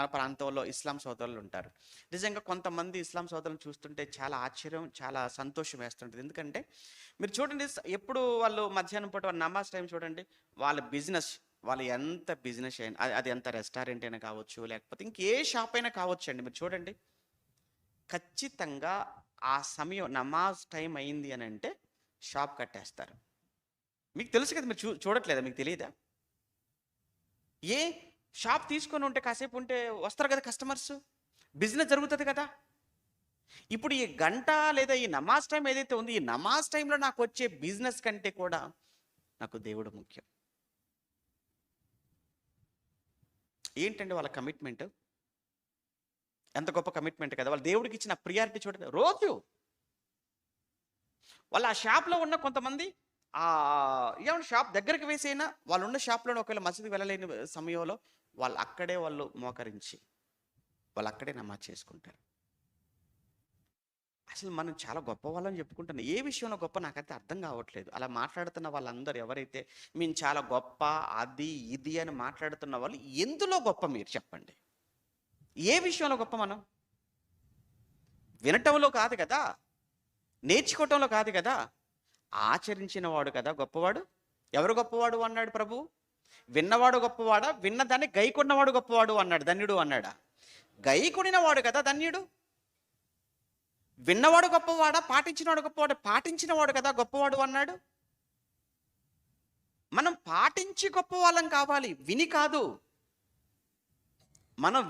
మన ప్రాంతంలో ఇస్లాం సోదరులు ఉంటారు. నిజంగా కొంతమంది ఇస్లాం సోదరులను చూస్తుంటే చాలా ఆశ్చర్యం చాలా సంతోషం వేస్తుంటుంది. ఎందుకంటే మీరు చూడండి ఎప్పుడు వాళ్ళు మధ్యాహ్నం పూట వాళ్ళు నమాజ్ టైం చూడండి వాళ్ళ బిజినెస్ వాళ్ళు ఎంత బిజినెస్ అయినా అది- అది ఎంత రెస్టారెంట్ అయినా కావచ్చు లేకపోతే ఇంకే షాప్ అయినా కావచ్చు అండి. మీరు చూడండి ఖచ్చితంగా ఆ సమయం నమాజ్ టైం అయింది అని అంటే షాప్ కట్టేస్తారు. మీకు తెలుసు కదా మీరు చూ చూడట్లేదా మీకు తెలియదా ఏ షాప్ తీసుకొని ఉంటే కాసేపు ఉంటే వస్తారు కదా కస్టమర్స్ బిజినెస్ జరుగుతుంది కదా. ఇప్పుడు ఈ గంట లేదా ఈ నమాజ్ టైం ఏదైతే ఉంది ఈ నమాజ్ టైంలో నాకు వచ్చే బిజినెస్ కంటే కూడా నాకు దేవుడు ముఖ్యం. ఏంటండి వాళ్ళ కమిట్మెంట్ ఎంత గొప్ప కమిట్మెంట్ కదా. వాళ్ళ దేవుడికి ఇచ్చిన ప్రియారిటీ చూడండి రోజు. వాళ్ళ ఆ షాప్లో ఉన్న కొంతమంది ఆ ఏమన్నా షాప్ దగ్గరికి వేసైనా వాళ్ళు ఉన్న షాప్లో ఒకవేళ మసీదుకి వెళ్ళలేని సమయంలో వాళ్ళు అక్కడే వాళ్ళు మోకరించి వాళ్ళు అక్కడే నమాజ్ చేసుకుంటారు. అసలు మనం చాలా గొప్ప వాళ్ళని చెప్పుకుంటున్నాం. ఏ విషయంలో గొప్ప నాకైతే అర్థం కావట్లేదు. అలా మాట్లాడుతున్న వాళ్ళందరూ ఎవరైతే మేము చాలా గొప్ప అది ఇది అని మాట్లాడుతున్న వాళ్ళు ఎందులో గొప్ప మీరు చెప్పండి? ఏ విషయంలో గొప్ప మనం? వినటంలో కాదు కదా? నేర్చుకోవటంలో కాదు కదా? ఆచరించిన వాడు కదా గొప్పవాడు? ఎవరు గొప్పవాడు అన్నాడు ప్రభు? విన్నవాడు గొప్పవాడా? విన్న దాన్ని గైకొన్నవాడు గొప్పవాడు అన్నాడు ధన్యుడు అన్నాడా? గైకొనిన వాడు కదా ధన్యుడు. విన్నవాడు గొప్పవాడా? పాటించినవాడు గొప్పవాడు? పాటించినవాడు కదా గొప్పవాడు అన్నాడు. మనం పాటించి గొప్పవాళ్ళం కావాలి విని కాదు. మనం